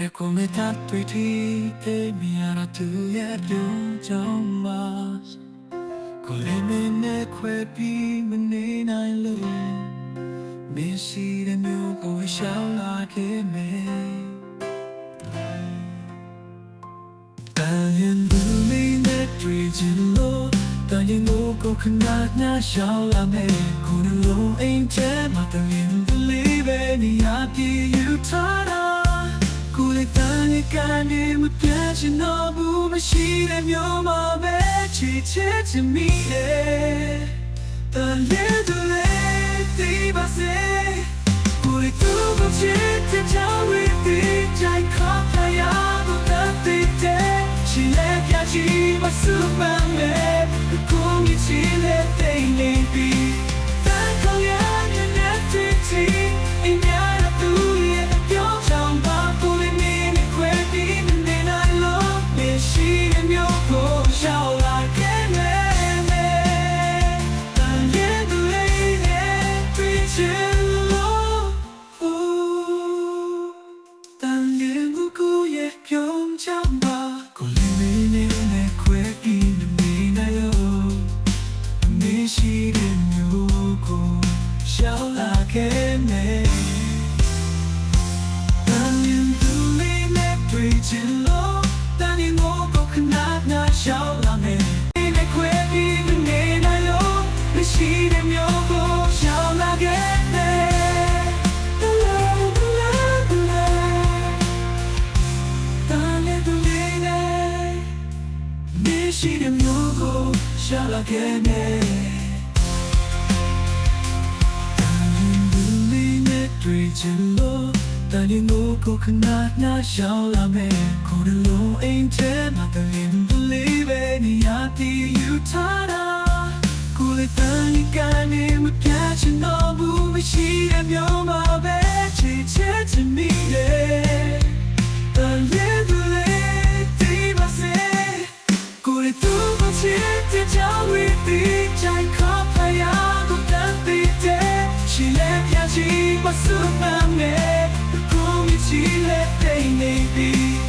E come tanto i tipi mi hanno tu e aggiungo mas Con le mene que pi me ne nai lu Mi si de mio go e shall la che me Tanyan du mi ne tri jin lo Tanyan go go khanat na shall la me Con lo ain te ma tanyan believe in ya pi you taught တန်နေကနေမပြတ်ချင်တော့ဘူးမရှိတဲ့မျိုးမှာပဲချစ်ချစ်ချင်မိရဲ့တန်လေးတူလေးဒီပါစေကိုယ်လေးသူ့ကိုချစ်တဲ့ချောင်းဝေးဒီကြိုက်ခေါ်ပြရဖို့တတ်တဲ့ချစ်လ တဲ့မျိုးကိုရှောက်လာခဲ့မယ်တန်ရဲ့သူလေးနဲ့တွေ့ချင်လို့တန်ရဲ့ငိုကိုခဏနာရှောက်လာမယ်နဲ့ခွဲပြီးနေနိုင်လို့မရှိတဲ့မျိုးကိုရှောင်လာခဲ့တယ်လာလာလာတန်တဲ့သူလေးနဲ့မရှိတဲ့မျိုးကိုရှောင်လာခဲ့တယ် တွေ့ချင်လို့တန်ရင်ကိုကိုခဏနာရှောင်လာမယ်ကိုယ်လုံးအိမ်ထဲမှာတရင် believe it နေရာတီယူထားတာကိုယ်လေးတန်လေးကနေမပြတ်ချင်တော့ဘူးမရှိတဲ့မျိုးမှာပဲချစ်ချစ်ချင်မိတယ်တန်လေးသူလေးဒီပါစေကိုယ်လေးသူ့ကိုချစ်တဲ့ကြောင့်ဝီ ချီမဆူမမဲကိုမြချီလဲတဲ့နေပြီ